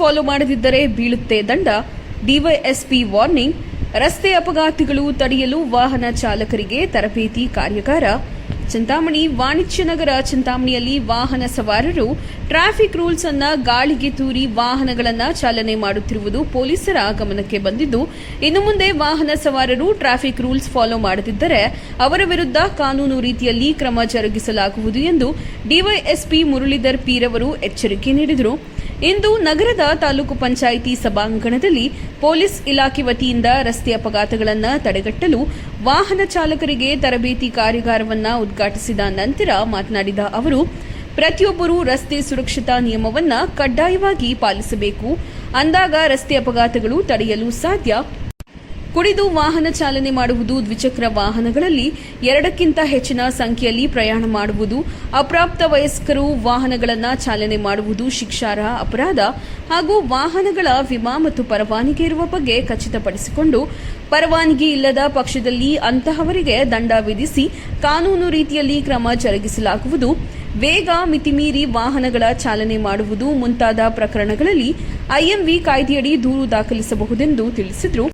Follow ಮಾಡದಿದ್ದರೆ ಬೀಳುತ್ತೆ ದಂಡ. ಡಿವೈಎಸ್ಪಿ ವಾರ್ನಿಂಗ್ ರಸ್ತೆ ಅಪಘಾತಗಳು ತಡೆಯಲು ವಾಹನ ಚಾಲಕರಿಗೆ ತರಬೇತಿ ಕಾರ್ಯಾಗಾರ. ಚಿಂತಾಮಣಿ, ವಾಣಿಜ್ಯ ನಗರ ಚಿಂತಾಮಣಿಯಲ್ಲಿ ವಾಹನ ಸವಾರರು, ಟ್ರಾಫಿಕ್ ರೂಲ್ಸ್ ಅನ್ನ ಗಾಳಿಗೆ ತೂರಿ ವಾಹನಗಳನ್ನು ಚಾಲನೆ ಮಾಡುತ್ತಿರುವುದು ಪೊಲೀಸರ ಗಮನಕ್ಕೆ ಬಂದಿದ್ದು, ಇನ್ನು ಮುಂದೆ ವಾಹನ ಸವಾರರು ಟ್ರಾಫಿಕ್ ರೂಲ್ಸ್ ಫಾಲೋ ಮಾಡದಿದ್ದರೆ ಅವರ ವಿರುದ್ಧ ಕಾನೂನು ರೀತಿಯಲ್ಲಿ ಕ್ರಮ ಜರುಗಿಸಲಾಗುವುದು ಎಂದು ಡಿವೈಎಸ್ಪಿ ಮುರಳೀಧರ್ ಪೀರವರು ಎಚ್ಚರಿಕೆ ನೀಡಿದರು. ಇಂದು ನಗರದ ತಾಲೂಕು ಪಂಚಾಯಿತಿ ಸಭಾಂಗಣದಲ್ಲಿ ಪೊಲೀಸ್ ಇಲಾಖೆ ವತಿಯಿಂದ ರಸ್ತೆ ಅಪಘಾತಗಳನ್ನು ತಡೆಗಟ್ಟಲು ವಾಹನ ಚಾಲಕರಿಗೆ ತರಬೇತಿ ಕಾರ್ಯಾಗಾರವನ್ನು ಉದ್ಘಾಟಿಸಿದ ನಂತರ ಮಾತನಾಡಿದ ಅವರು, ಪ್ರತಿಯೊಬ್ಬರೂ ರಸ್ತೆ ಸುರಕ್ಷತಾ ನಿಯಮವನ್ನು ಕಡ್ಡಾಯವಾಗಿ ಪಾಲಿಸಬೇಕು. ಅಂದಾಗ ರಸ್ತೆ ಅಪಘಾತಗಳು ತಡೆಯಲು ಸಾಧ್ಯ. ಕುಡಿದು ವಾಹನ ಚಾಲನೆ ಮಾಡುವುದು ದ್ವಿಚಕ್ರ ವಾಹನಗಳಲ್ಲಿ ಎರಡಕ್ಕಿಂತ ಹೆಚ್ಚಿನ ಸಂಖ್ಯೆಯಲ್ಲಿ ಪ್ರಯಾಣ ಮಾಡುವುದು, ಅಪ್ರಾಪ್ತ ವಯಸ್ಕರು ವಾಹನಗಳನ್ನು ಚಾಲನೆ ಮಾಡುವುದು ಶಿಕ್ಷಾರ್ಹ ಅಪರಾಧ ಹಾಗೂ ವಾಹನಗಳ ವಿಮಾ ಮತ್ತು ಪರವಾನಗಿ ಇರುವ ಬಗ್ಗೆ ಖಚಿತಪಡಿಸಿಕೊಂಡು ಪರವಾನಗಿ ಇಲ್ಲದ ಪಕ್ಷದಲ್ಲಿ ಅಂತಹವರಿಗೆ ದಂಡ ವಿಧಿಸಿ ಕಾನೂನು ರೀತಿಯಲ್ಲಿ ಕ್ರಮ ಜರುಗಿಸಲಾಗುವುದು. ವೇಗ ಮಿತಿಮೀರಿ ವಾಹನಗಳ ಚಾಲನೆ ಮಾಡುವುದು ಮುಂತಾದ ಪ್ರಕರಣಗಳಲ್ಲಿ ಐಎಂವಿ ಕಾಯ್ದೆಯಡಿ ದೂರು ದಾಖಲಿಸಬಹುದೆಂದು ತಿಳಿಸಿದರು.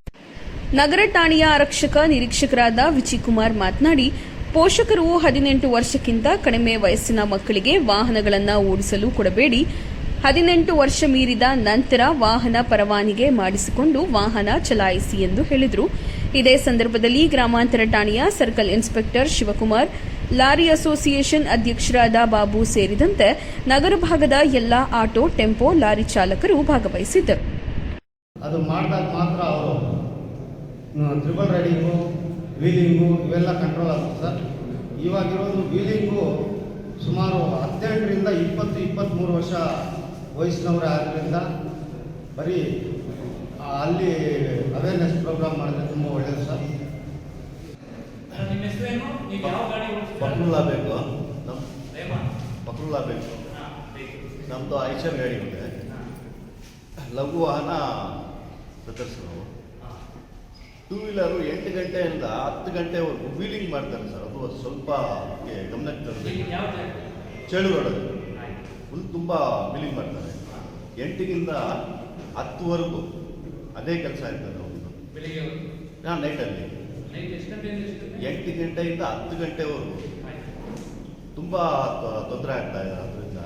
ನಗರ ಠಾಣೆಯ ಆರಕ್ಷಕ ನಿರೀಕ್ಷಕರಾದ ವಿಜಯಕುಮಾರ್ ಮಾತನಾಡಿ, ಪೋಷಕರು ಹದಿನೆಂಟು ವರ್ಷಕ್ಕಿಂತ ಕಡಿಮೆ ವಯಸ್ಸಿನ ಮಕ್ಕಳಿಗೆ ವಾಹನಗಳನ್ನು ಓಡಿಸಲು ಕೊಡಬೇಡಿ. ಹದಿನೆಂಟು ವರ್ಷ ಮೀರಿದ ನಂತರ ವಾಹನ ಪರವಾನಿಗೆ ಮಾಡಿಸಿಕೊಂಡು ವಾಹನ ಚಲಾಯಿಸಿ ಎಂದು ಹೇಳಿದರು. ಇದೇ ಸಂದರ್ಭದಲ್ಲಿ ಗ್ರಾಮಾಂತರ ಠಾಣೆಯ circle inspector Shivakumar, lorry association ಅಧ್ಯಕ್ಷರಾದ ಬಾಬು ಸೇರಿದಂತೆ ನಗರ ಭಾಗದ ಎಲ್ಲಾ ಆಟೋ, ಟೆಂಪೋ, ಲಾರಿ ಚಾಲಕರು ಭಾಗವಹಿಸಿದ್ದರು ಅದು ಮಾಡಿದಾಗ ಮಾತ್ರ ಅವರು ತ್ರಿಬಲ್ ರೈಡಿಂಗು ವೀಲಿಂಗು ಇವೆಲ್ಲ ಕಂಟ್ರೋಲ್ ಆಗುತ್ತೆ ಸರ್ ಇವಾಗಿರೋದು ವೀಲಿಂಗು ಸುಮಾರು ಹದಿನೆಂಟರಿಂದ ಇಪ್ಪತ್ತು ಇಪ್ಪತ್ತ್ಮೂರು ವರ್ಷ ವಯಸ್ಸಿನವರೇ ಆದ್ದರಿಂದ ಬರೀ ಅಲ್ಲಿ ಅವೇರ್ನೆಸ್ ಪ್ರೋಗ್ರಾಮ್ ಮಾಡಿದ್ರೆ ತುಂಬ ಒಳ್ಳೆಯದು ಸರ್ ನಿಮ್ಮ ಹೆಸರೇನು ನೀವು ಯಾವ ಗಾಡಿ ಓಡಿಸ್ತೀರಾ? ಪಕ್ರುಲ್ಲಾ ಬೇಕು ನಮ್ಮ. ಪಕ್ರುಲ್ಲಾ ಬೇಕು. ನಮ್ಮದು ಐಷರ್ ಗಾಡಿ ಇದೆ ಲಘು ವಾಹನ ಸದಸ್ಯರು ಹಾ. ಟೂ ವೀಲರು ಎಂಟು ಗಂಟೆಯಿಂದ ಹತ್ತು ಗಂಟೆವರೆಗೂ ವೀಲಿಂಗ್ ಮಾಡ್ತಾರೆ ಸರ್ ಅದು ಸ್ವಲ್ಪ ಅದಕ್ಕೆ ಗಮನಕ್ಕೆ ತರಬೇಕು ಯಾವ ಜಾಗ? ಚಳಿ ರೋಡಲ್ಲಿ ಆಯ್ತು. ಫುಲ್ ತುಂಬ ವೀಲಿಂಗ್ ಮಾಡ್ತಾರೆ. ಎಂಟಿಗಿಂತ ಹತ್ತುವರೆಗೂ ಅದೇ ಕೆಲಸ ಇರ್ತದೆ ಅವ್ರದ್ದು ಹಾಂ ನೈಟಲ್ಲಿ? ಎಂಟು ಗಂಟೆಯಿಂದ ಹತ್ತು ಗಂಟೆವರೆಗೂ. ತುಂಬ ತೊಂದರೆ ಆಗ್ತಾ ಇದೆ ಅದರಿಂದ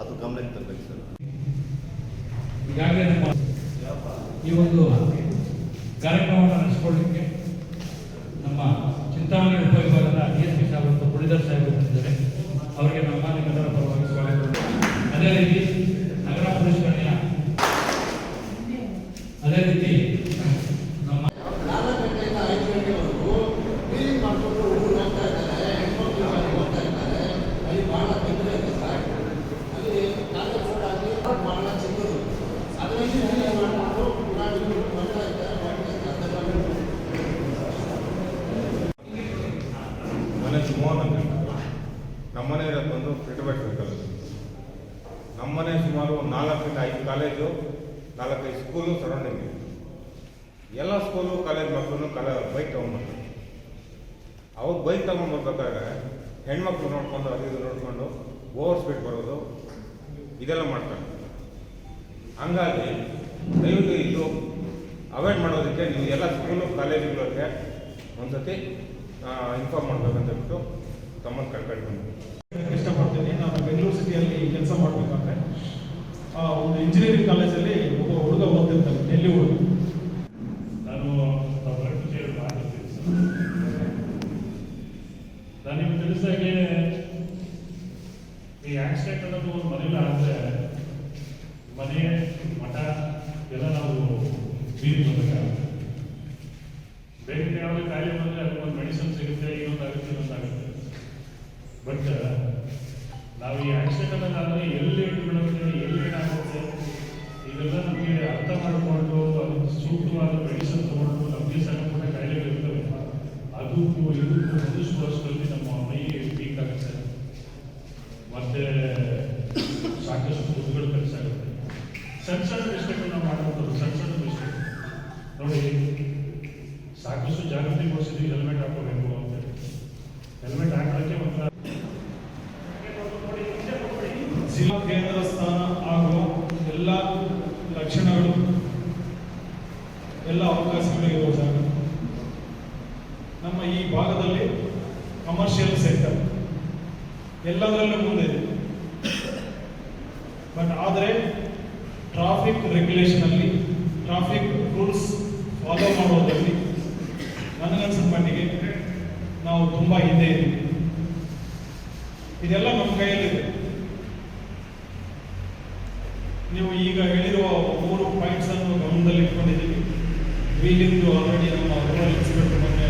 ಅದು ಗಮನಕ್ಕೆ ತರಬೇಕು ಸರ್ ಈ ಒಂದು ಕಾರ್ಯಕ್ರಮವನ್ನು ನಡೆಸಿಕೊಳ್ಳಲಿಕ್ಕೆ ನಮ್ಮ ಚಿಂತಾಮಣಿ ಉಪವಿಭಾಗದ ಡಿ ಎಸ್ ಪಿ ಸಾಹೇಬ್ ಮುರಳೀಧರ್ ಬಂದಿದ್ದಾರೆ ಅವರಿಗೆ ನಮ್ಮ ನಿಮ್ಮೆಲ್ಲರ ಪರವಾಗಿ ಸ್ವಾಗತ ಅದೇ ರೀತಿ ನಗರ ಪೊಲೀಸ್ ಠಾಣೆಯ ಅದೇ ರೀತಿ ನಮ್ಮ ನಾಲ್ಕು ಗಂಟೆಯಿಂದ ಐದು ಗಂಟೆವರೆಗೂ ವೀಲಿಂಗ್ ಮಾಡಿಕೊಂಡು ಹುಡುಗರು ಹೋಗ್ತಾ ಇದ್ದಾರೆ ಹೆಣ್ಮಕ್ಳು ಹೋಗ್ತಾ ಇದ್ದಾರೆ ಅಲ್ಲಿ ಭಾಳ ತೊಂದರೆ ಇದೆ ಸರ್ ಅಲ್ಲಿ ಕಾಲೇಜ್ ರೋಡ್ ಆಗಲಿ ಭಾಳ ಚಿಕ್ಕದು ಅದರಲ್ಲಿ ವೀಲಿಂಗ್ ಮಾಡಿಕೊಂಡು ಪುನಃ ಇವ್ರು ಬರ್ತಾ ಇದ್ದಾರೆ ಮಾಡ್ತಾ ಇದ್ದಾರೆ ಮನೆ ಮೋಹನ್ ಅಂತ ನಮ್ಮನೆ ಇರೋದು ಬಂದು ಫಿಟ್ಬೆಟ್ ಸರ್ಕಲ್ ನಮ್ಮನೆ ಸುಮಾರು ಒಂದು ನಾಲ್ಕರಿಂದ ಐದು ಕಾಲೇಜು ನಾಲ್ಕೈದು ಸ್ಕೂಲು ಸರೌಂಡಿಂಗ್ ಇದೆ ಎಲ್ಲ ಸ್ಕೂಲು ಕಾಲೇಜ್ ಮಕ್ಕಳು ಕಲ ಬೈಕ್ ತೊಗೊಂಡ್ಬರ್ತಾರೆ ಅವ್ರು ಬೈಕ್ ತೊಗೊಂಡ್ಬರ್ಬೇಕಾದ್ರೆ ಹೆಣ್ಮಕ್ಳು ನೋಡ್ಕೊಂಡು ಅದು ಇದು ನೋಡ್ಕೊಂಡು ಓವರ್ ಸ್ಪೀಡ್ ಬರೋದು ಇದೆಲ್ಲ ಮಾಡ್ತಾರೆ. ಹಂಗಾಗಿ ದಯವಿಟ್ಟು ಇದು ಅವಾಯ್ಡ್ ಮಾಡೋದಕ್ಕೆ ನೀವು ಎಲ್ಲ ಸ್ಕೂಲು ಕಾಲೇಜುಗಳಿಗೆ ಒಂದ್ಸತಿ ಇನ್ಫಾರ್ಮ್ ಮಾಡ್ಬೇಕಂತ ಹೇಳ್ಬಿಟ್ಟು ತಮ್ಮನ್ನು ಕಳ್ಕೊಂಡು ಇಷ್ಟಪಡ್ತೀನಿ. ನಾನು ಬೆಂಗಳೂರು ಸಿಟಿಯಲ್ಲಿ ಕೆಲಸ ಮಾಡಬೇಕಂದ್ರೆ ಒಂದು ಇಂಜಿನಿಯರಿಂಗ್ ಕಾಲೇಜಲ್ಲಿ ಒಬ್ಬ ಹುಡುಗ ಓದ್ತಿರ್ತಾನೆ ಡೆಲ್ಲಿ ಹುಡುಗ ನಾನು ಹೊರಟು ಸೇರಿ ಮಾತಾಡ್ತೀನಿ ಸರ್. ತಿಳಿಸಾಗೆ ಈ ಆಕ್ಸಿಡೆಂಟ್ ಅನ್ನೋದು ಒಂದು ಮನೇಲಿ ಆದರೆ ಮನೆ, ಮಠ ಎಲ್ಲ ನಾವು ಬೀದಿ ಬರಬೇಕಾಗುತ್ತೆ. ಬೇರೆ ಯಾವುದೇ ಕಾಯಿಲೆ ಬಂದರೆ ಅದಕ್ಕೊಂದು ಮೆಡಿಸಿನ್ ಸಿಗುತ್ತೆ, ಇನ್ನೊಂದಾಗುತ್ತೆ ಇನ್ನೊಂದಾಗುತ್ತೆ. ಬಟ್ ನಾವು ಈ ಆಕ್ಸಿಡೆಂಟ್ ಅನ್ನೋದಾದ್ರೆ ಎಲ್ಲಿ ಇಟ್ಬಿಡುತ್ತೆ ಎಲ್ಲಿ ಏನಾಗುತ್ತೆ, ಇದೆಲ್ಲ ನಮಗೆ ಅರ್ಥ ಮಾಡಿಕೊಂಡು ಅದಕ್ಕೆ ಸೂಕ್ತವಾದ ಮೆಡಿಸಿನ್ ತೊಗೊಂಡು, ನಮಗೆ ಸಣ್ಣ ಪುಟ್ಟ ಕಾಯಿಲೆಗಳು ಅದಕ್ಕೂ ಇದಕ್ಕೂ ಹೊಂದಿಸುವಷ್ಟರಲ್ಲಿ ನಮ್ಮ ಮೈಗೆ ವೀಕ್ ಆಗುತ್ತೆ ಮತ್ತೆ ಸಾಕಷ್ಟು ದುಡ್ಡುಗಳು ಖರ್ಚಾಗುತ್ತೆ. ಸಣ್ಣ ಸಣ್ಣ ಮಿಸ್ಟೇಕ್ ನಾವು ಮಾಡುವಂಥದ್ದು ಸಣ್ಣ ಸಣ್ಣ ಮಿಸ್ಟೇಕ್. ನೋಡಿ, ಸಾಕಷ್ಟು ಜಾಗೃತಿ ಮೂಡಿಸಿದ್ವಿ ಹೆಲ್ಮೆಟ್ ಹಾಕೋಬೇಕು ಅಂತೇಳಿ ಹೆಲ್ಮೆಟ್ ಹಾಕೋಕ್ಕೆ ಒಂದು ಜಿಲ್ಲಾ ಕೇಂದ್ರ ಸ್ಥಾನ ಹಾಗೂ ಎಲ್ಲ ಈ ಭಾಗದಲ್ಲಿ ಕಮರ್ಷಿಯಲ್ ಸೆಕ್ಟರ್ ಎಲ್ಲದರಲ್ಲೂ ಮುಂದೆ ಇದೆ. ಬಟ್ ಆದರೆ ಟ್ರಾಫಿಕ್ ರೆಗ್ಯುಲೇಷನಲ್ಲಿ ಟ್ರಾಫಿಕ್ ರೂಲ್ಸ್ ಫಾಲೋ ಮಾಡೋದ್ರಲ್ಲಿ ನನಗನ್ಸಿದ ಮಟ್ಟಿಗೆ ನಾವು ತುಂಬ ಹಿಂದೆ ಇದ್ದೀವಿ. ಇದೆಲ್ಲ ನಮ್ಮ ಕೈಯಲ್ಲಿದೆ. ನೀವು ಈಗ ಹೇಳಿರುವ ಮೂರು ಪಾಯಿಂಟ್ಸ್ ಅನ್ನು ಗಮನದಲ್ಲಿ ಇಟ್ಕೊಂಡಿದ್ದೀವಿ. ವೀಲಿಂಗ್ ಆಲ್ರೆಡಿ ನಮ್ಮ ರೂರಲ್ ಇನ್ಸ್ಪೆಕ್ಟರ್ ಮೊನ್ನೆ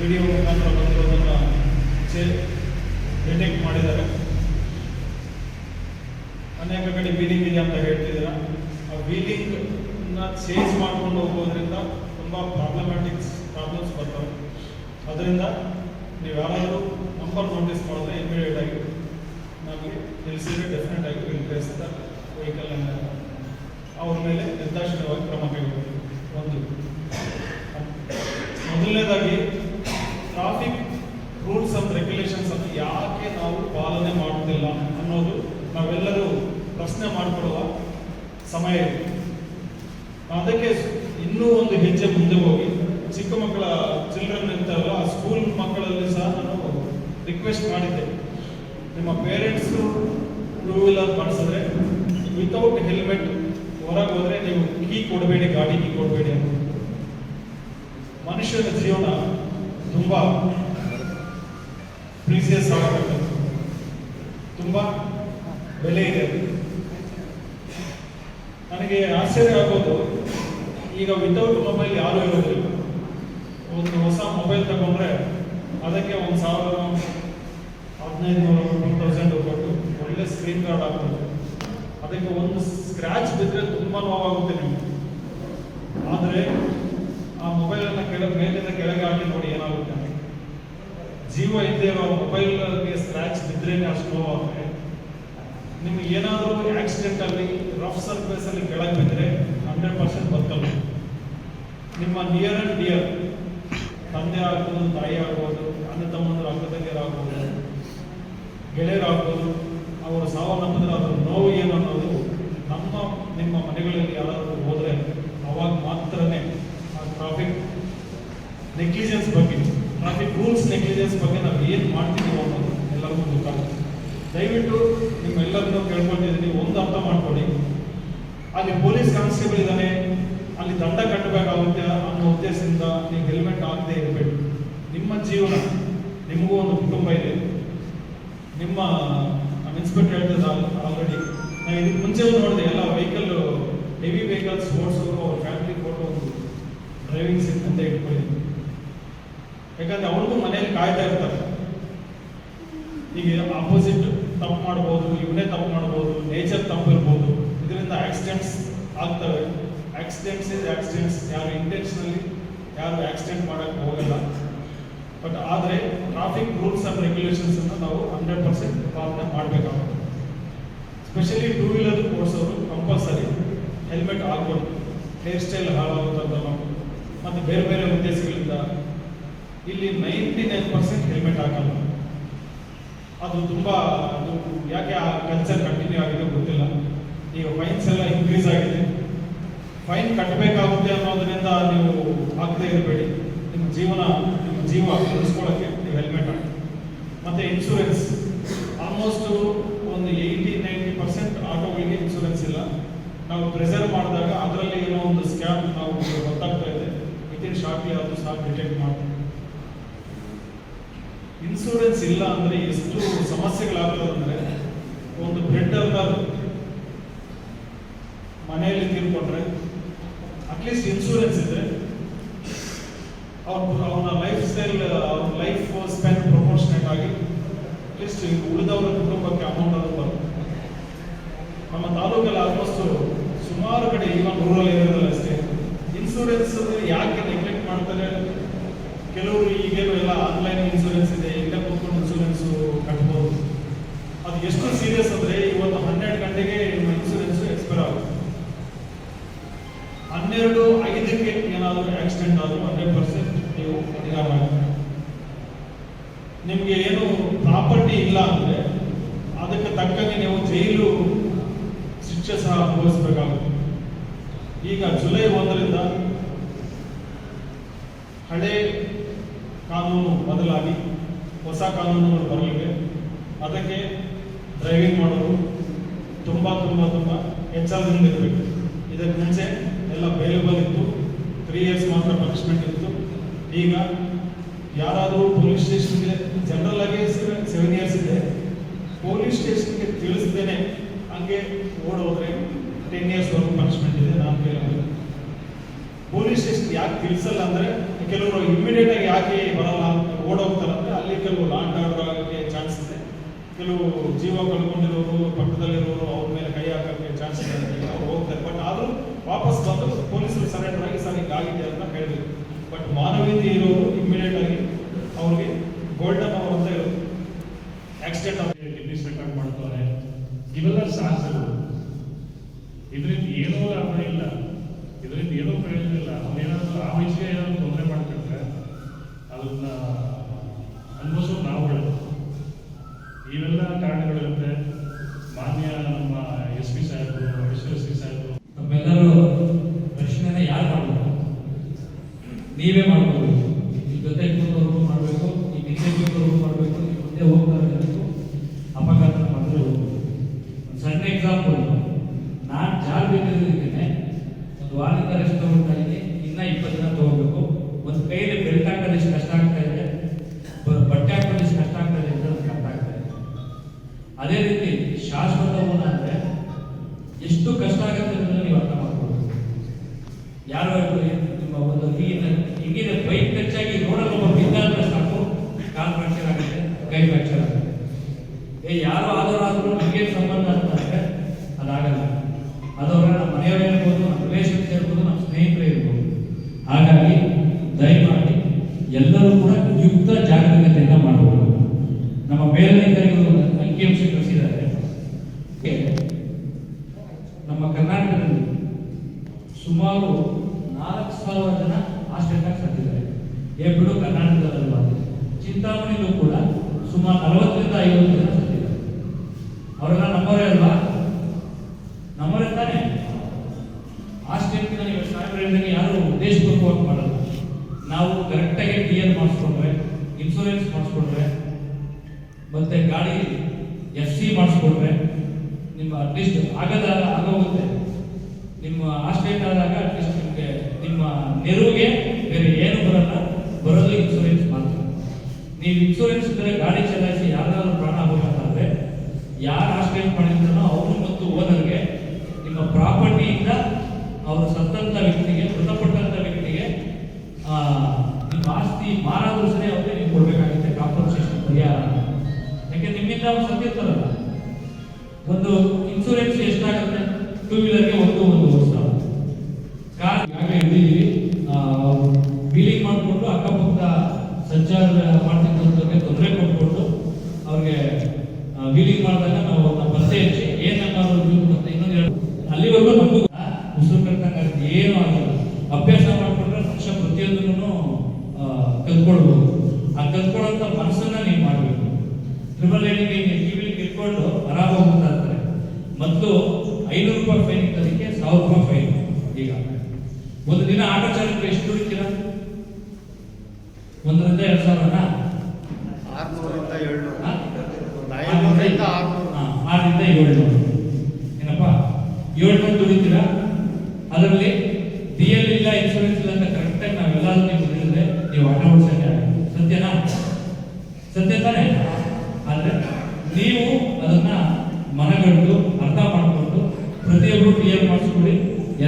ವಿಡಿಯೋ ಮುಖಾಂತರ ಬಂದಿರೋದನ್ನ ಡಿಟೆಕ್ಟ್ ಮಾಡಿದ್ದಾರೆ. ಅನೇಕ ಕಡೆ ವೀಲಿಂಗ್ ಇದೆ ಅಂತ ಹೇಳ್ತಿದ್ದೀರ. ಆ ವೀಲಿಂಗ್ ಚೇಂಜ್ ಮಾಡ್ಕೊಂಡು ಹೋಗೋದ್ರಿಂದ ತುಂಬ ಪ್ರಾಬ್ಲಮ್ಯಾಟಿಕ್ಸ್ ಪ್ರಾಬ್ಲಮ್ಸ್ ಬರ್ತವೆ. ಅದರಿಂದ ನೀವು ಯಾರಾದರೂ ನಂಬರ್ ನೋಟಿಸ್ ಮಾಡಿದ್ರೆ ಇಮಿಡಿಯೇಟ್ ಆಗಿ ನಮಗೆ ತಿಳಿಸಿದ್ರೆ ಡೆಫಿನೆಟ್ ಆಗಿ ಇನ್ಕ್ರೀಸ್ ವೆಹಿಕಲ್ ಅವ್ರ ಮೇಲೆ ನಿರ್ದಾಕ್ಷಿಣ್ಯವಾಗಿ ಕ್ರಮ ಕೈಗೊಳ್ಳಿ ಒಂದು. ಮೊದಲನೇದಾಗಿ ಟ್ರಾಫಿಕ್ ರೂಲ್ಸ್ ಅಂಡ್ ರೆಗ್ಯುಲೇಷನ್ಸ್ ಅನ್ನು ಯಾಕೆ ನಾವು ಪಾಲನೆ ಮಾಡುವುದಿಲ್ಲ ಅನ್ನೋದು ನಾವೆಲ್ಲರೂ ಪ್ರಶ್ನೆ ಮಾಡಿಕೊಡುವ ಸಮಯ ಇದೆ. ಅದಕ್ಕೆ ಇನ್ನೂ ಒಂದು ಹೆಜ್ಜೆ ಮುಂದೆ ಹೋಗಿ. ಚಿಕ್ಕ ಮಕ್ಕಳ ಚಿಲ್ಡ್ರನ್ ಇರ್ತಾರಲ್ಲ, ಆ ಸ್ಕೂಲ್ ಮಕ್ಕಳಲ್ಲಿ ಸಹ ನಾನು ರಿಕ್ವೆಸ್ಟ್ ಮಾಡಿದ್ದೆ ನಿಮ್ಮ ಪೇರೆಂಟ್ಸ್ ಟೂ ವೀಲರ್ ಮಾಡಿಸಿದ್ರೆ ವಿತೌಟ್ ಹೆಲ್ಮೆಟ್ ಹೊರಗೆ ಹೋದ್ರೆ ನೀವು ಕೀ ಕೊಡಬೇಡಿ, ಗಾಡಿ ಕೀ ಕೊಡಬೇಡಿ ಅಂತ. ಮನುಷ್ಯನ ಜೀವನ ತುಂಬಾ ಪ್ರೀಸಿಯಸ್ ಆಗಬೇಕು ತುಂಬಾ ಬೆಲೆ ಇದೆ ನನಗೆ ಆಶ್ಚರ್ಯ ಆಗೋದು, ಈಗ ವಿತೌಟ್ ಮೊಬೈಲ್ ಯಾರು ಇರೋದಿಲ್ಲ ಒಂದು ಹೊಸ ಮೊಬೈಲ್ ತಗೊಂಡ್ರೆ ಅದಕ್ಕೆ ಒಂದು ಸಾವಿರ, ಹದಿನೈದು ನೂರು ಟೂ ತೌಸಂಡ್ ಕೊಟ್ಟು ಒಳ್ಳೆ ಸ್ಕ್ರೀನ್ ಗಾರ್ಡ್ ಆಗ್ಬೋದು ಅದಕ್ಕೆ ಒಂದು ಸ್ಕ್ರಾಚ್ ಬಿದ್ದರೆ ತುಂಬ ನೋವಾಗುತ್ತೆ ನಿಮಗೆ. ಆದರೆ ಆ ಮೊಬೈಲನ್ನು ಕೆಳ ಮೇಲಿಂದ ಕೆಳಗೆ ಹಾಕಿ ನೋಡಿ ಏನಾಗುತ್ತೆ. ಜೀವ ಇದ್ದೇ ಮೊಬೈಲ್ಗೆ ಸ್ಕ್ರಾಚ್ ಬಿದ್ರೇನೆ ಅಷ್ಟು ನೋವಾಗುತ್ತೆ ನಿಮ್ಗೆ ಏನಾದರೂ ಆಕ್ಸಿಡೆಂಟ್ ಅಲ್ಲಿ ರಫ್ ಸರ್ಫೇಸ್ ಅಲ್ಲಿ ಕೆಳಗೆ ಬಿದ್ದರೆ ಹಂಡ್ರೆಡ್ ಪರ್ಸೆಂಟ್ ಬದುಕಲ್ಲ. ನಿಮ್ಮ ನಿಯರ್ ಅಂಡ್ ಡಿಯರ್ ತಂದೆ ಆಗ್ಬೋದು, ತಾಯಿ ಆಗ್ಬೋದು, ಅಣ್ಣ ತಮ್ಮಂದರು ಅಕ್ಕ ತಂಗಿಯರಾಗ್ಬೋದು ಗೆಳೆಯರಾಗ್ಬೋದು ಅವರು ಸಾವನ್ನಪ್ಪಿದ್ರೆ ಅದ್ರ ನೋವು ಏನು ಅನ್ನೋದು ನಮ್ಮ, ನಿಮ್ಮ ಮನೆಗಳಲ್ಲಿ ಯಾರಾದರೂ ಹೋದರೆ ಅವಾಗ ಮಾತ್ರನೇ ಆ ಟ್ರಾಫಿಕ್ ನೆಗ್ಲಿಜೆನ್ಸ್ ಬಗ್ಗೆ ಟ್ರಾಫಿಕ್ ನೆಗ್ಲಿಜೆನ್ಸ್ ಬಗ್ಗೆ ನಾವು ಏನು ಮಾಡ್ತೀವಿ ಅನ್ನೋದು ಎಲ್ಲರಿಗೂ ಗೊತ್ತಾಗುತ್ತೆ. ದಯವಿಟ್ಟು ನಿಮ್ಮೆಲ್ಲರನ್ನೂ ಕೇಳ್ಕೊಳ್ತಿದ್ದೀನಿ ಒಂದು ಅರ್ಥ ಮಾಡ್ಕೊಳ್ಳಿ. ಅಲ್ಲಿ ಪೊಲೀಸ್ ಕಾನ್ಸ್ಟೇಬಲ್ ಇದ್ದಾನೆ ಅಲ್ಲಿ ದಂಡ ಕಟ್ಟಬೇಕಾಗುತ್ತೆ ಅನ್ನೋ ಉದ್ದೇಶದಿಂದ ನೀವು ಹೆಲ್ಮೆಟ್ ಹಾಕದೇ ಇರಬೇಕು ನಿಮ್ಮ ಜೀವನ, ನಿಮಗೂ ಒಂದು ಕುಟುಂಬ ಇದೆ. ನಿಮ್ಮ ಇನ್ಸ್ಪೆಕ್ಟರ್ ಹೇಳ್ತಿದ್ದ ಆಲ್ರೆಡಿ ನಾನು ಇದಕ್ಕೆ ಮುಂಚೆ ನೋಡಿದೆ, ಎಲ್ಲ ವೆಹಿಕಲ್ ಹೆವಿ ವೆಹಿಕಲ್ಸ್ ಓಡಿಸೋರು, ಅವ್ರ ಫ್ಯಾಮಿಲಿ ಫೋಟೋ ಡ್ರೈವಿಂಗ್ ಸೀಟ್ ಅಂತ ಇಟ್ಕೊಂಡಿದ್ದೀನಿ. ಯಾಕಂದ್ರೆ ಅವ್ರಿಗೂ ಮನೆಯಲ್ಲಿ ಕಾಯ್ತಾ ಇರ್ತಾರೆ. ಈಗ ಆಪೋಸಿಟ್ ತಪ್ಪು ಮಾಡ್ಬೋದು, ಇವನೇ ತಪ್ಪು ಮಾಡ್ಬೋದು ನೇಚರ್ ತಪ್ಪು ಇರ್ಬೋದು ಇದರಿಂದ ಆಕ್ಸಿಡೆಂಟ್ಸ್ ಆಗ್ತವೆ. ಆಕ್ಸಿಡೆಂಟ್ಸ್ ಇಸ್ ಆಕ್ಸಿಡೆಂಟ್ಸ್ ಯಾರು ಇಂಟೆನ್ಷನಲಿ ಯಾರು ಆಕ್ಸಿಡೆಂಟ್ ಮಾಡಕ್ಕೆ ಹೋಗಲ್ಲ. ಬಟ್ ಆದರೆ ಟ್ರಾಫಿಕ್ ರೂಲ್ಸ್ ಅಂಡ್ ರೆಗ್ಯುಲೇಷನ್ಸ್ ಅನ್ನು ನಾವು ಹಂಡ್ರೆಡ್ ಪರ್ಸೆಂಟ್ ಪಾಲನೆ ಮಾಡಬೇಕಾಗುತ್ತೆ. ಸ್ಪೆಷಲಿ ಟೂ ವೀಲರ್ ಓಡಿಸೋರು ಕಂಪಲ್ಸರಿ ಹೆಲ್ಮೆಟ್ ಹಾಕ್ಬೋದು ಹೇರ್ ಸ್ಟೈಲ್ ಹಾಳಾಗುತ್ತಂತ ಮತ್ತು ಬೇರೆ ಬೇರೆ ಉದ್ದೇಶಗಳಿಂದ ಇಲ್ಲಿ ನೈಂಟಿ ನೈನ್ ಪರ್ಸೆಂಟ್ ಹೆಲ್ಮೆಟ್ ಹಾಕಲ್ಲ. ಅದು ತುಂಬಾ ಅದು ಯಾಕೆ ಆ ಕಲ್ಚರ್ ಕಂಟಿನ್ಯೂ ಆಗಿದೆ ಗೊತ್ತಿಲ್ಲ. ಈಗ ಫೈನ್ಸ್ ಎಲ್ಲ ಇನ್ಕ್ರೀಸ್ ಆಗಿದೆ. ಫೈನ್ ಕಟ್ಟಬೇಕಾಗುತ್ತೆ ಅನ್ನೋದರಿಂದ ನೀವು ಹಾಕದೇ ಇರಬೇಡಿ. ನಿಮ್ಮ ಜೀವನ, ನಿಮ್ಮ ಜೀವ ಉಳಿಸ್ಕೊಳ್ಳೋಕ್ಕೆ ನೀವು ಹೆಲ್ಮೆಟ್ ಹಾಕಿ. ಮತ್ತೆ ಇನ್ಶೂರೆನ್ಸ್ ಆಲ್ಮೋಸ್ಟ್ ಒಂದು ಏಯ್ಟಿ ನೈಂಟಿ ಪರ್ಸೆಂಟ್ ಆಟೋಗಳಿಗೆ ಇನ್ಶೂರೆನ್ಸ್ ಇಲ್ಲ. ನಾವು ಪ್ರೆಸರ್ವ್ ಮಾಡಿದಾಗ ಅದರಲ್ಲಿ ಏನೋ ಒಂದು ಸ್ಕ್ಯಾಮ್ ನಾವು ಗೊತ್ತಾಗ್ತಾ ಇದೆ. ವಿತಿನ್ ಶಾರ್ಟ್ಲಿ ಅದು ಸಹ ಡಿಟೆಕ್ಟ್ ಮಾಡ್ತೀವಿ. ಇನ್ಶೂರೆನ್ಸ್ ಇಲ್ಲ ಅಂದ್ರೆ ಎಷ್ಟು ಸಮಸ್ಯೆಗಳಾಗ್ತದೆ ಅಂದ್ರೆ ಒಂದು ಬ್ರೆಡ್ ಅಂತ ಮನೆಯಲ್ಲಿ ತೀರ್ಕೊಂಡ್ರೆ ಅಟ್ಲೀಸ್ಟ್ ಇನ್ಸೂರೆನ್ಸ್ ಇದ್ರೆ ಅವ್ರ ಅವನ ಲೈಫ್ ಸ್ಟೈಲ್ ಅವ್ರ ಲೈಫ್ ಸ್ಪೆಂಡ್ ಪ್ರಮೋಷನೇಟ್ ಆಗಿ ಅಟ್ಲೀಸ್ಟ್ ಉಳಿದವರ ಕುಟುಂಬಕ್ಕೆ ಅಮೌಂಟ್ ಅದು ಬರುತ್ತೆ. ನಮ್ಮ ತಾಲೂಕಲ್ಲಿ ಆಲ್ಮೋಸ್ಟ್ ಸುಮಾರು ಕಡೆ ಈವನ್ ರೂರಲ್ ಏರಿಯಾದಲ್ಲಿ ಅಷ್ಟೇ. ಇನ್ಸೂರೆನ್ಸ್ ಯಾಕೆ ಕೆಲವರು ಈಗೇನು ಎಲ್ಲ ಆನ್ಲೈನ್ ಇನ್ಶೂರೆನ್ಸ್ ಇದೆ, ಇಲ್ಲೇ ಕೂತ್ಕೊಂಡು ಇನ್ಶೂರೆನ್ಸ್ ಕಟ್ಬೋದು. ಅದು ಎಷ್ಟು ಸೀರಿಯಸ್ ಅಂದ್ರೆ ಇವತ್ತು ಹನ್ನೆರಡು ಗಂಟೆಗೆ ನಿಮ್ಮ ಇನ್ಶೂರೆನ್ಸ್ ಎಕ್ಸ್ಪೈರ್ ಆಗುತ್ತೆ. ಹನ್ನೆರಡು ಐದಕ್ಕೆ ಏನಾದರೂ ಆಕ್ಸಿಡೆಂಟ್ ಆದರೂ ಹಂಡ್ರೆಡ್ ಪರ್ಸೆಂಟ್ ನೀವು ಪರಿಣಾಮ ನಿಮಗೆ ಏನು ಪ್ರಾಪರ್ಟಿ ಇಲ್ಲ ಅಂದರೆ ಅದಕ್ಕೆ ತಕ್ಕಂಗೆ ನೀವು ಜೈಲು ಶಿಕ್ಷೆ ಸಹ ಅನುಭವಿಸಬೇಕಾಗುತ್ತೆ. ಈಗ ಜುಲೈ ಒಂದರಿಂದ ಹಳೆ ಕಾನೂನು ಬದಲಾಗಿ ಹೊಸ ಕಾನೂನುಗಳು ಬರಲಿವೆ ಅದಕ್ಕೆ ಡ್ರೈವಿಂಗ್ ಮಾಡೋರು ತುಂಬ ತುಂಬ ತುಂಬ ಇರಬೇಕು. ಇದಕ್ಕೆ ಮುಂಚೆ ಎಲ್ಲ ಬೇಲೆಬಲ್ ಇತ್ತು. ತ್ರೀ ಇಯರ್ಸ್ ಮಾತ್ರ ಪನಿಷ್ಮೆಂಟ್ ಇತ್ತು. ಈಗ ಯಾರಾದರೂ ಪೊಲೀಸ್ ಸ್ಟೇಷನ್ಗೆ ಜನರಲ್ ಆಗಿ ಸೆವೆನ್ ಇಯರ್ಸ್ ಇದೆ. ಪೊಲೀಸ್ ಸ್ಟೇಷನ್ಗೆ ತಿಳಿಸ್ದೇನೆ ಹಂಗೆ ಓಡೋದ್ರೆ ಟೆನ್ ಇಯರ್ಸ್ವರೆಗೂ ಪನಿಷ್ಮೆಂಟ್ ಇದೆ. ನಾನು ಕೇಳಿದ್ರೆ ಪೊಲೀಸ್ ಸ್ಟೇಷನ್ ಯಾಕೆ ತಿಳಿಸಲ್ಲ ಅಂದ್ರೆ ಕೆಲವರು ಇಮಿಡಿಯೇಟ್ ಆಗಿ ಯಾಕೆ ಬರಲ್ಲ ಓಡೋಗ್ತಾರೆ ಅಂದ್ರೆ ಅಲ್ಲಿ ಕೆಲವು ಲಾಂಡ್ ಆರ್ಡರ್ ಆಗೋಕ್ಕೆ ಚಾನ್ಸ್ ಇದೆ. ಕೆಲವು ಜೀವ ಕಳ್ಕೊಂಡಿರೋರು, ಪಕ್ಕದಲ್ಲಿರೋರು ಅವ್ರ ಮೇಲೆ ಕೈ ಹಾಕೋಕ್ಕೆ ಚಾನ್ಸ್ ಇದೆ ಅಂತ ಹೇಳಿ ಅವ್ರು ಹೋಗ್ತಾರೆ ಬಟ್ ಆದರೂ ವಾಪಸ್ ಬಂದು ಪೊಲೀಸರು ಸರೆಂಡರ್ ಆಗಿ ಸರ್ ಹಿಂಗಾಗಿದೆ ಅಂತ ಹೇಳಿದ್ರು ಬಟ್ ಮಾನವೀಯತೆ ಇರೋರು ಇಮಿಡಿಯೇಟ್ ಆಗಿ ಅವ್ರಿಗೆ ಗೋಲ್ಡನ್ ಅವರ್ ಅಂತ ಇರೋದು ಆಕ್ಸಿಡೆಂಟ್ ಆಗಿ ಕಿಡ್ನಿ ಸ್ಪೆಕ್ಟ್ ಮಾಡ್ತಾರೆ ಇವೆಲ್ಲ ಸಾಹಸಗಳು ಇದರಿಂದ ಏನೂ ಲಾಭ ಇಲ್ಲ ಇದರಿಂದ ಏನೂ ಪ್ರಯೋಜನ ಇಲ್ಲ ಅವನೇನಾದ್ರೂ ಆ ವಯಸ್ಸಿಗೆ ಏನಾದ್ರು ತೊಂದರೆ ಮಾಡ್ಕೊಂಡ್ರೆ ಅದನ್ನ ಅನುಭವಿಸೋದು ನಾವುಗಳು ಇವೆಲ್ಲ ಕಾರಣಗಳಿರುತ್ತೆ ಮಾನ್ಯ ನಮ್ಮ ಎಸ್ ಪಿ ಸಾಹೇಬರು ಪಿ ಸಾಹೇಬರು, ನಮ್ಮೆಲ್ಲರೂ ಪ್ರಶ್ನೆ ಯಾರು ಮಾಡಬೇಕು? ನೀವೇ ಮಾಡ್ಬೋದು ಈ ಜೊತೆ ಕೂತವ್ರಿಗೂ ಮಾಡಬೇಕು ಈ ಹಿಂದೆ ಕೂತವ್ರಿಗೂ ಮಾಡಬೇಕು ಈ ಮುಂದೆ ಹೋಗ್ತಾ ಇರಬೇಕು ಅಪಘಾತ ಮಾಡಿದ್ರೆ ಹೋಗ್ಬೇಕು ಒಂದು ಸಣ್ಣ ಎಕ್ಸಾಂಪಲ್ ನಾನು ಜಾರ್ ಬಿದ್ದಿದ್ದೇನೆ ಒಂದು ವಾರದಿಂದ ರೆಸ್ಟ್ ತಗೊಳ್ತಾ ಇದ್ದೀನಿ ಇನ್ನ ಇಪ್ಪತ್ತು ದಿನ ತಗೋಬೇಕು ಒಂದು ಕೈಯಲ್ಲಿ ಬೆಲ್ಟ್ ಹಾಕೋದು ಎಷ್ಟು ಕಷ್ಟ ಆಗ್ತಾ ಇದೆ ಬ- ಬಟ್ಟೆ ಹಾಕೋದು ಎಷ್ಟು ಕಷ್ಟ ಆಗ್ತಾ ಇದೆ ಅಂತ ನನಗೆ ಅರ್ಥ ಆಗ್ತಾ ಇದೆ ರೀತಿ ಶಾಶ್ವತ ಗುಣ ಅಂದ್ರೆ ಎಷ್ಟು ಕಷ್ಟ ಆಗುತ್ತೆ ಅನ್ನೋದನ್ನ ನೀವು ಅರ್ಥ ಮಾಡ್ಕೊಳ್ಬೇಕು. ಯಾರೋ ನಿಮ್ಮ ಒಂದು ಈಗಿನ ಹಿಂಗಿನ ಬೈಕ್ ಖರ್ಚಾಗಿ ರೋಡಲ್ಲಿ ಒಬ್ಬ ಸಾಕು, ಕಾಲ್ ಫ್ರಾಕ್ಚರ್ ಆಗುತ್ತೆ, ಕೈ ಫ್ರಾಕ್ಚರ್ ಆಗುತ್ತೆ. ಏ, ಯಾರೋ ಆದರೂ ನಮಗೆ ಸಂಬಂಧ ಅಂತ ಅಂದ್ರೆ ಅದಾಗಲ್ಲ ಅದವರ ನಮ್ಮ ಮನೆಯವರೇ ಇರ್ಬೋದು ನಮ್ಮ ರಿಲೇಷನ್ಸ್ ಇರ್ಬೋದು ನಮ್ಮ ಸ್ನೇಹಿತರೇ ಇರ್ಬೋದು ಹಾಗಾಗಿ ದಯಮಾಡಿ ಎಲ್ಲರೂ ಕೂಡ ಯುಕ್ತ ಜಾಗರೂಕತೆಯಿಂದ ಮಾಡಬಹುದು ನಮ್ಮ ಮೇಲಧಿಕಾರಿಗಳು ಅಂಕಿಅಂಶ ಕಳಿಸಿದ್ದಾರೆ ನಮ್ಮ ಕರ್ನಾಟಕದಲ್ಲಿ ಸುಮಾರು ನಾಲ್ಕು ಸಾವಿರ ಜನ ಆಶ್ರಯಕ್ಕೆ ಸತ್ತಿದ್ದಾರೆ ಏ, ಬಿಡು ಕರ್ನಾಟಕದಲ್ಲೂ ಚಿಂತಾಮಣಿಗೂ ಕೂಡ ಸುಮಾರು ನಲವತ್ತರಿಂದ ಐವತ್ತು ಜನ ಸತ್ತಿದ್ದಾರೆ ಅವರೆಲ್ಲ ನಮ್ಮವರೇ ಅಲ್ವಾ? ನಮ್ಮವರೇ ತಾನೇ? ಆಸ್ಟ್ರೇಲಿಯಾ ನೀವು ಹೇಳಿದಂಗೆ ಯಾರು ಉದ್ದೇಶಪೂರ್ವಕವಾಗಿ ಮಾಡಲ್ಲ. ನಾವು ಕರೆಕ್ಟಾಗಿ ಟಿ ಎಲ್ ಮಾಡಿಸ್ಕೊಂಡ್ರೆ ಇನ್ಶೂರೆನ್ಸ್ ಮಾಡಿಸ್ಕೊಂಡ್ರೆ, ಮತ್ತೆ ಗಾಡಿ ಎಫ್ ಸಿ ಮಾಡಿಸ್ಕೊಂಡ್ರೆ, ನಿಮ್ಮ ಅಟ್ಲೀಸ್ಟ್ ಆಗದ ಸಂಚಾರ ಮಾಡ್ತಕ್ಕಂಥವ್ರಿಗೆ ತೊಂದರೆ ಕೊಟ್ಕೊಂಡು ಅವ್ರಿಗೆ ವೀಲಿಂಗ್ ಮಾಡಿದಾಗ ನಾವು ಅವ್ರನ್ನ ಪತ್ತೆ ಹಚ್ಚಿ ಏನಪ್ಪ ಅನ್ನೋದು ಮತ್ತೆ ಇನ್ನೊಂದು ಎರಡು ಅಲ್ಲಿವರೆಗೂ ನಮಗೂ ಉಸಿರು ಕಟ್ಟಂಗಾಗುತ್ತೆ ಏನೂ ಆಗಿಲ್ಲ. ಅಭ್ಯಾಸ ಮಾಡಿಕೊಂಡ್ರೆ ಮನುಷ್ಯ ಪ್ರತಿಯೊಂದನ್ನು ಕಲ್ತ್ಕೊಳ್ಬೋದು. ಆ ಕಲ್ತ್ಕೊಳ್ಳೋಂಥ ಮನಸ್ಸನ್ನ ನೀವು ಮಾಡಬೇಕು. ಟ್ರಿಬಲ್ ಏನಿಗೆ ಕಿವಿಲಿ ಕಿತ್ಕೊಂಡು ಆರಾಮಾಗಿ ಹೋಗ್ತಾ ಇರ್ತಾರೆ. ಐನೂರು ರೂಪಾಯಿ ಫೈನ್ ಇದ್ದದಕ್ಕೆ ಸಾವಿರ ರೂಪಾಯಿ ಫೈನ್ ಈಗ. ಒಂದು ದಿನ ಆಟೋ ಚಾಲಕರು ಎಷ್ಟು ದುಡಿತೀರಾ? ಒಂದರಿಂದ ಎರಡು ಸಾವಿರನ? ಆರುನೂರಿಂದ ಏಳ್ನೂರು? ಐನೂರರಿಂದ ಆರುನೂರು. ಆರರಿಂದ ಏಳ್ನೂರು. ಏನಪ್ಪ? ಏಳ್ನೂರು ದುಡಿತೀರಾ? ಅದರಲ್ಲಿ ಡಿ ಎಲ್ ಇಲ್ಲ ಇನ್ಶೂರೆನ್ಸ್ ಇಲ್ಲ ಅಂತ ಕರೆಕ್ಟಾಗಿ ನಾವೆಲ್ಲರೂ ನೀವು ಹೇಳಿದ್ರೆ ನೀವು ಓಡಿಸೋಕೆ ಆಗಲ್ಲ. ಸತ್ಯನಾ? ಸತ್ಯ ತಾನೇ? ಆದರೆ ನೀವು ಅದನ್ನ ಮನಗಂಡು ಅರ್ಥ ಮಾಡಿಕೊಂಡು ಪ್ರತಿಯೊಬ್ಬರು ಟಿ ಎಲ್ ಮಾಡಿಸ್ಕೊಡಿ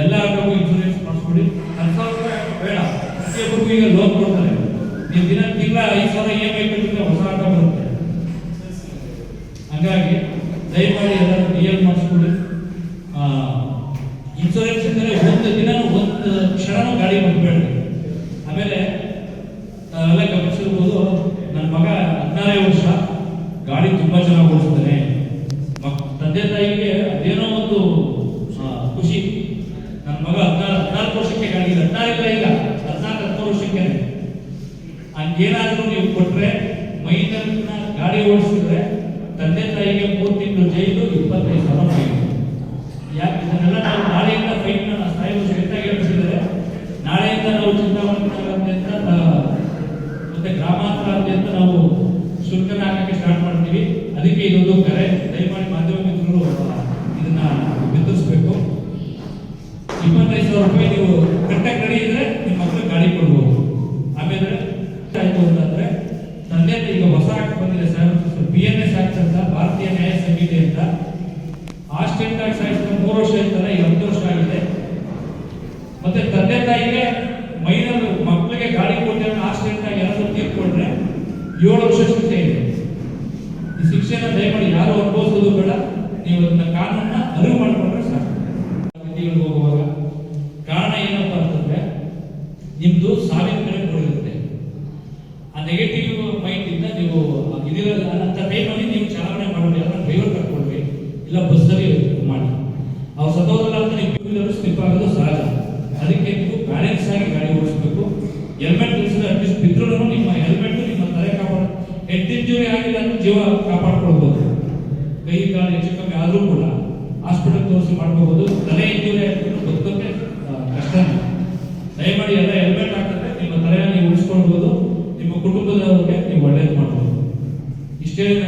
ಎಲ್ಲ ಆಟೋಗೂ ಇನ್ಶೂರೆನ್ಸ್ ಮಾಡಿಸ್ಕೊಡಿ. ಹತ್ತು ಸಾವಿರ ರೂಪಾಯಿ ಬೇಡ. ಪ್ರತಿಯೊಬ್ಬರಿಗೂ ಈಗ ಲೋನ್ ಕೊಡ್ತಾರೆ. ನೀವು ದಿನ ತಿಂಗಳ ಐದು ಸಾವಿರ ಇ ಎಂ ಐ ಕಟ್ಟಿದ್ರೆ ಹೊಸ ಆಟೋ ಬರುತ್ತೆ. ಹಾಗಾಗಿ ದಯಮಾಡಿ ಎಲ್ಲರೂ ಡಿ ಎಲ್ ಮಾಡಿಸ್ಕೊಡಿ ಇನ್ಶೂರೆನ್ಸ್ ಅಂದರೆ ಒಂದು ದಿನ ಒಂದು ಕ್ಷಣ ಗಾಡಿ ಬಿಡಬೇಡಿ ಆಮೇಲೆ ನಾವೆಲ್ಲ ಗಮನಿಸಿರ್ಬೋದು ನನ್ನ ಮಗ ಹದಿನಾರೇ ವರ್ಷ ಗಾಡಿ ತುಂಬಾ ಚೆನ್ನಾಗಿ ಓಡಿಸ್ತಾನೆ ಮಕ್ ತಂದೆ ತಾಯಿಗೆ ಅದೇನೋ ಒಂದು ಆ, ಖುಷಿ ನನ್ನ ಮಗ ಹದಿನಾರು ಹದಿನಾಲ್ಕು ವರ್ಷಕ್ಕೆ ಗಾಡಿ ಇದೆ ಹದಿನಾರಿಲ್ಲ ಈಗ ಹದಿನಾಲ್ಕು ಹದಿಮೂರು ವರ್ಷಕ್ಕೆ ಹಂಗೇನಾದ್ರೂ ನೀವು ಕೊಟ್ರೆ ಮೈನರ್ನ ಗಾಡಿ ಓಡಿಸಿದ್ರೆ ತಂದೆ ತಾಯಿಗೆ ಮೂರು ತಿಂಗಳು ಜೈಲು, ಇಪ್ಪತ್ತೈದು ಸಾವಿರ ಯಾಕೆ? ಇದನ್ನೆಲ್ಲ ನಾವು ನಾಳೆಯಿಂದ ಫೈನ್ ಸ್ಥಾಯಿ ಸೆಟ್ಟಾಗಿ ಹೇಳ್ತಿದ್ದಾರೆ ನಾಳೆಯಿಂದ ನಾವು ಚಿಂತಾಮಣಿ ಅಂತ ಮತ್ತೆ ಗ್ರಾಮಾಂತರಾದ್ಯಂತ ನಾವು ಶುಲ್ಕನ ಹಾಕಕ್ಕೆ ಸ್ಟಾರ್ಟ್ ಮಾಡ್ತೀವಿ. ಅದಕ್ಕೆ ಇದೊಂದು ಕರೆ. ದಯಮಾಡಿ ಮಾಧ್ಯಮ ಮಿತ್ರರು ಇದನ್ನ ಬಿತ್ತರಿಸಬೇಕು ಇಪ್ಪತ್ತೈದು ಸಾವಿರ ರೂಪಾಯಿ ನೀವು ಕರೆಕ್ಟಾಗಿ ರೆಡಿ ಇದ್ರೆ ನಿಮ್ಮ ಮಕ್ಕಳಿಗೆ ಗಾಡಿ ಕೊಡ್ಬೋದು ಆಮೇಲೆ ಆಯ್ತು ಅಂತಂದ್ರೆ ತಂದೆ ಈಗ ಹೊಸ ಆಕ್ಟ್ ಬಂದಿದೆ sir. B N S act ಅಂತ, ಭಾರತೀಯ ನ್ಯಾಯ ಸಂಹಿತೆ ಅಂತ. ಆ ಟ್ಯಾಕ್ಸ್ ಆಯ್ತು ಮೂರು ವರ್ಷ ಇರ್ತಾರೆ ಈಗ ಹತ್ತು ವರ್ಷ ಆಗಿದೆ. ಮತ್ತೆ ತಂದೆ ತಾಯಿಗೆ ಮೈನರ್ ಮಕ್ಕಳಿಗೆ ಗಾಡಿ ಕೊಟ್ಟರೆ ಆಗಿ ಸ್ಟೇಟ್ ತೀರ್ಪು ತೀರ್ಕೊಂಡ್ರೆ ಏಳು ವರ್ಷ ಶಿಕ್ಷೆ ಇದೆ ಈ ಶಿಕ್ಷೆನ ದಯಮಾಡಿ ಯಾರು ಅನುಭವಿಸೋದು ಬೇಡ ನೀವು ಅದನ್ನ ಕಾನೂನನ್ನ ಅರಿವು ಮಾಡ್ಕೊಂಡ್ರೆ ಸಾಕು ವಿಧಿಗಳಿಗೆ ಹೋಗುವಾಗ ಕಾರಣ ಏನಪ್ಪಾ ಅಂತಂದ್ರೆ ನಿಮ್ದು ಸಾವಿನ ಕಡೆ ಕೊಡಿರುತ್ತೆ ಆ ನೆಗೆಟಿವ್ ಮೈಂಡ್ ಇಂದ ನೀವು ಇದಿರಲ್ಲ ಅಂತ ಟೈಮಲ್ಲಿ ನೀವು ಚಾಲನೆ ಮಾಡಿ ಅದನ್ನ ಡ್ರೈವರ್ ಕರ್ಕೊಳ್ರಿ ಇಲ್ಲ ಬಸ್ಸಲ್ಲಿ ಮಾಡಿ. ಅವ್ರು ಸತ್ತೋದ್ರಲ್ಲ ಅಂತ ನೀವು ವೀಲರ್ ಸ್ಲಿಪ್ ಆಗೋದು ಸಹಜ. ಅದಕ್ಕೆ ನೀವು ಬ್ಯಾಲೆನ್ಸ್ ಆಗಿ ಗಾಡಿ ಓಡಿಸ್ಬೇಕು. ಹೆಲ್ಮೆಟ್ ಧರಿಸಿದ್ರೆ ಅಟ್ಲೀಸ್ಟ್ ಬಿದ್ರೂ ನಿಮ್ಮ ಹೆಲ್ಮೆಟ್ ನಿಮ್ಮ ತಲೆ ಕಾಪಾಡ ಹೆಡ್ ಇಂಜುರಿ ಆಗಿಲ್ಲ ಜೀವ ಕಾಪಾಡ್ಕೊಳ್ಬೋದು